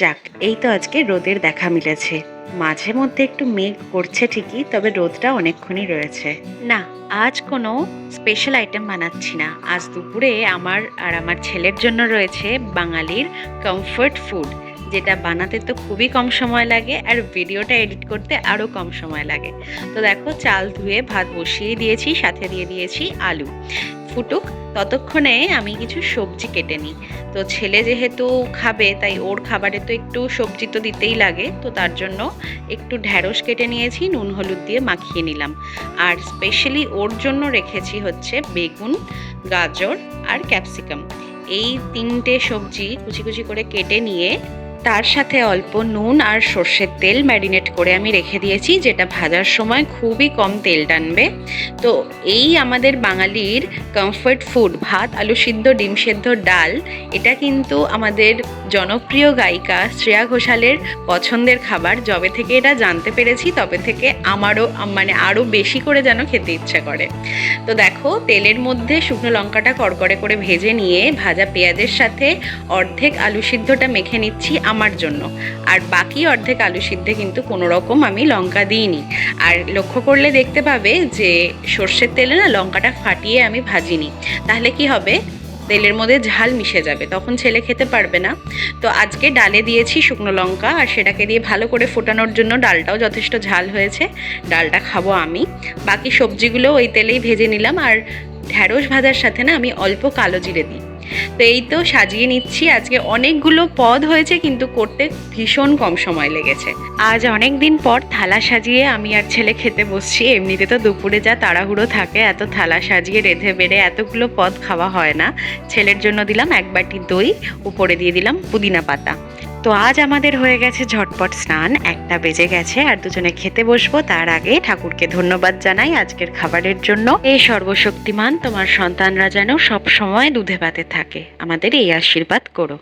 যাক, এই তো আজকে রোদের দেখা মিলেছে। মাঝে মধ্যে একটু মেঘ করছে ঠিকই, তবে রোদটা অনেকক্ষণই রয়েছে। না, আজ কোনো স্পেশাল আইটেম বানাচ্ছি না। আজ দুপুরে আমার আর আমার ছেলের জন্য রয়েছে বাঙালির কমফর্ট ফুড যেটা বানাতে তো খুবই কম সময় লাগে আর ভিডিওটা এডিট করতে আরও কম সময় লাগে। তো দেখো, চাল ধুয়ে ভাত বসিয়ে দিয়েছি, সাথে দিয়ে দিয়েছি আলু। ফুটুক, ততক্ষণে আমি কিছু সবজি কেটে নিই। তো ছেলে যেহেতু খাবে, তাই ওর খাবারে তো একটু সবজি তো দিতেই লাগে। তো তার জন্য একটু ঢ্যাঁড়স কেটে নিয়েছি, নুন, হলুদ দিয়ে মাখিয়ে নিলাম। আর স্পেশালি ওর জন্য রেখেছি হচ্ছে বেগুন, গাজর আর ক্যাপসিকাম। এই তিনটে সবজি কুচি কুচি করে কেটে নিয়ে তার সাথে অল্প নুন আর সর্ষের তেল ম্যারিনেট করে আমি রেখে দিয়েছি, যেটা ভাজার সময় খুবই কম তেল টানবে। তো এই আমাদের বাঙালির কমফর্ট ফুড ভাত, আলু সিদ্ধ, ডিম সেদ্ধ, ডাল, এটা কিন্তু আমাদের জনপ্রিয় গায়িকা শ্রেয়া ঘোষালের পছন্দের খাবার। যবে থেকে এটা জানতে পেরেছি, তবে থেকে আমারও মানে আরও বেশি করে যেন খেতে ইচ্ছা করে। তো দেখো, তেলের মধ্যে শুকনো লঙ্কাটা কড়কড়ে করে ভেজে নিয়ে ভাজা পেঁয়াজের সাথে অর্ধেক আলু সিদ্ধটা মেখে নিচ্ছি। আমার জন্য। আর বাকি অর্ধেক আলু সিদ্ধে কিন্তু কোনো রকম আমি লঙ্কা দিইনি। আর লক্ষ্য করলে দেখতে পাবে যে সর্ষের তেলে না লঙ্কাটা ফাটিয়ে আমি ভাজিনি। তাহলে কি হবে? তেলের মধ্যে ঝাল মিশে যাবে, তখন ছেলে খেতে পারবে না। তো আজকে ডালে দিয়েছি শুকনো লঙ্কা, আর সেটাকে দিয়ে ভালো করে ফোটানোর জন্য ডালটাও যথেষ্ট ঝাল হয়েছে। ডালটা খাব আমি। বাকি সবজিগুলো ওই তেলেই ভেজে নিলাম। আর ঢ্যাঁড়স ভাজার সাথে না আমি অল্প কালো জিরে দিই। তো এই তো সাজিয়ে নিচ্ছি। আজকে অনেকগুলো পদ হয়েছে, কিন্তু করতে ভীষণ কম সময় লেগেছে। আজ অনেক দিন পর থালা সাজিয়ে আমি আর ছেলে খেতে বসছি। এমনিতে তো দুপুরে যা তাড়াহুড়ো থাকে, এত থালা সাজিয়ে রেঁধে বেড়ে এতগুলো পদ খাওয়া হয় না। ছেলের জন্য দিলাম এক বাটি দই, উপরে দিয়ে দিলাম পুদিনা পাতা। তো আজ আমাদের হয়ে গেছে ঝটপট স্নান। একটা বেজে গেছে আর দুজনে খেতে বসবো। তার আগে ঠাকুরকে ধন্যবাদ জানাই আজকের খাবারের জন্য। এই সর্বশক্তিমান, তোমার সন্তানরা যেন সব সময় দুধে ভাতে থাকে। আমাদের এই আশীর্বাদ করো।